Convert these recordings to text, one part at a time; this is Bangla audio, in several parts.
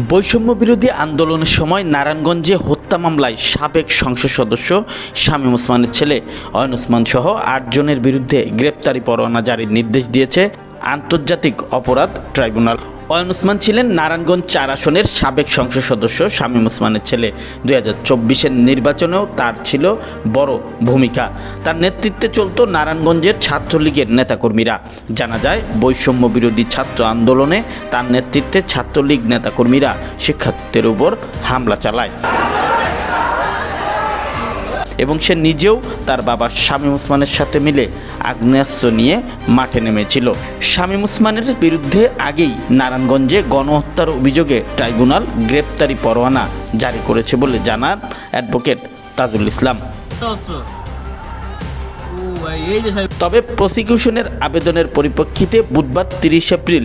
বৈষম্য বিরোধী আন্দোলনের সময় নারায়ণগঞ্জে হত্যা মামলায় সাবেক সংসদ সদস্য শামীম ওসমানের ছেলে অয়ন ওসমান সহ আটজনের বিরুদ্ধে গ্রেপ্তারি পরোয়ানা জারির নির্দেশ দিয়েছে আন্তর্জাতিক অপরাধ ট্রাইব্যুনাল। অয়ন উসমান ছিলেন নারায়ণগঞ্জ চার আসনের সাবেক সংসদ সদস্য, শামীম ওসমানের ছেলে। দুই হাজার চব্বিশের নির্বাচনেও তার ছিল বড় ভূমিকা। তার নেতৃত্বে চলত নারায়ণগঞ্জের ছাত্রলীগের নেতাকর্মীরা। জানা যায়, বৈষম্য বিরোধী ছাত্র আন্দোলনে তার নেতৃত্বে ছাত্রলীগ নেতাকর্মীরা শিক্ষার্থীদের উপর হামলা চালায়। এবং সে নিজেও তার বাবা শামীম ওসমানের সাথে মিলে আগ্নেয়াস্ত্র নিয়ে মাঠে নেমেছিল। শামীম ওসমানের বিরুদ্ধে আগেই নারায়ণগঞ্জে গণহত্যার অভিযোগে ট্রাইব্যুনাল গ্রেপ্তারি পরোয়ানা জারি করেছে বলে জানান অ্যাডভোকেট তাজুল ইসলাম। তবে প্রসিকিউশনের আবেদনের পরিপ্রেক্ষিতে বুধবার তিরিশ এপ্রিল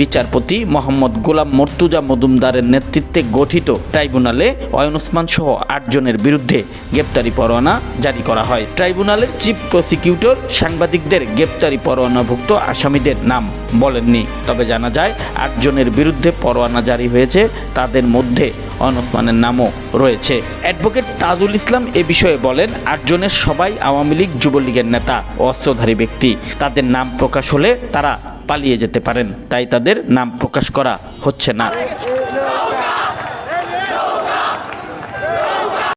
বিচারপতি মোহাম্মদ গোলাম মর্তুজা মজুমদারের নেতৃত্বে গঠিত ট্রাইব্যুনালে অয়ন ওসমান সহ আটজনের বিরুদ্ধে গ্রেপ্তারি পরোয়ানা জারি করা হয়। ট্রাইব্যুনালের চিফ প্রসিকিউটর সাংবাদিকদের গ্রেপ্তারি পরোয়ানাভুক্ত আসামিদের নাম বলেননি। তবে জানা যায় আটজনের বিরুদ্ধে পরোয়ানা জারি হয়েছে, তাদের মধ্যে অয়ন ওসমানের নামও রয়েছে। অ্যাডভোকেট তাজুল ইসলাম এ বিষয়ে বলেন, আটজনের সবাই আওয়ামী লীগ যুবলীগের নেতা অস্ত্রধারী ব্যক্তি। তাদের নাম প্রকাশ হলে তারা পালিয়ে যেতে পারেন, তাই তাদের নাম প্রকাশ করা হচ্ছে না।